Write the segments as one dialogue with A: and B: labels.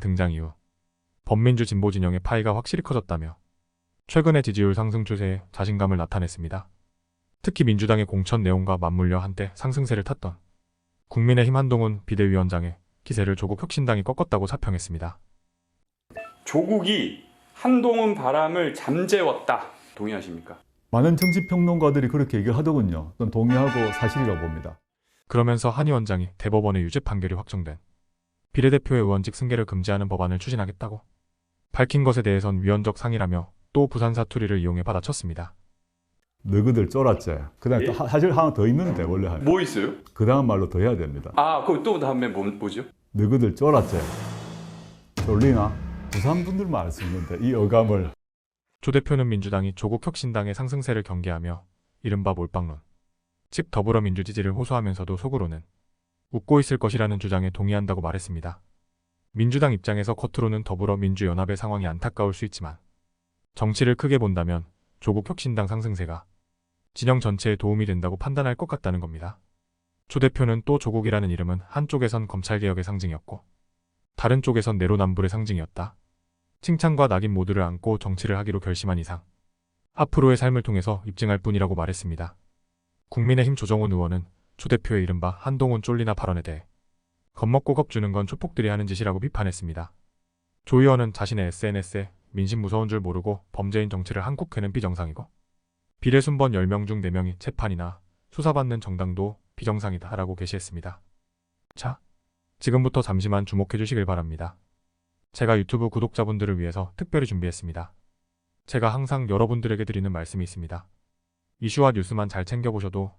A: 등장 이후 범민주 진보 진영의 파이가 확실히 커졌다며 최근의 지지율 상승 추세에 자신감을 나타냈습니다. 특히 민주당의 공천 내용과 맞물려 한때 상승세를 탔던 국민의힘 한동훈 비대위원장의 기세를 조국 혁신당이 꺾었다고 자평했습니다.
B: 조국이 한동훈 바람을 잠재웠다. 동의하십니까?
C: 많은 정치평론가들이 그렇게 얘기하더군요. 저는 동의하고 사실이라고 봅니다.
A: 그러면서 한 위원장이 대법원의 유죄 판결이 확정된 비례대표의 의원직 승계를 금지하는 법안을 추진하겠다고 밝힌 것에 대해선 위헌적 상의라며 또 부산 사투리를 이용해 받아쳤습니다.
C: 너희들 쫄았지. 그다음
B: 예?
C: 사실 하나 더 있는데 원래 하-
B: 뭐 있어요?
C: 그 다음 말로 더 해야 됩니다.
B: 아, 그럼 또 다음에 뭐, 뭐죠?
C: 너희들 쫄았지. 쫄리나? 부산 분들만 알 수 있는데 이 어감을
A: 조 대표는 민주당이 조국 혁신당의 상승세를 경계하며 이른바 몰빵론, 즉 더불어민주 지지를 호소하면서도 속으로는 웃고 있을 것이라는 주장에 동의한다고 말했습니다. 민주당 입장에서 겉으로는 더불어민주연합의 상황이 안타까울 수 있지만 정치를 크게 본다면 조국 혁신당 상승세가 진영 전체에 도움이 된다고 판단할 것 같다는 겁니다. 조 대표는 또 조국이라는 이름은 한쪽에선 검찰개혁의 상징이었고 다른 쪽에선 내로남불의 상징이었다. 칭찬과 낙인 모두를 안고 정치를 하기로 결심한 이상 앞으로의 삶을 통해서 입증할 뿐이라고 말했습니다. 국민의힘 조정훈 의원은 조 대표의 이른바 한동훈 쫄리나 발언에 대해 겁먹고 겁주는 건 초폭들이 하는 짓이라고 비판했습니다. 조 의원은 자신의 SNS에 민심 무서운 줄 모르고 범죄인 정치를 한국회는 비정상이고 비례 순번 10명 중 4명이 재판이나 수사받는 정당도 비정상이다 라고 게시했습니다. 자, 지금부터 잠시만 주목해 주시길 바랍니다. 제가 유튜브 구독자분들을 위해서 특별히 준비했습니다. 제가 항상 여러분들에게 드리는 말씀이 있습니다. 이슈와 뉴스만 잘 챙겨보셔도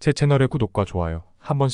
A: 제 채널의 구독과 좋아요 한 번씩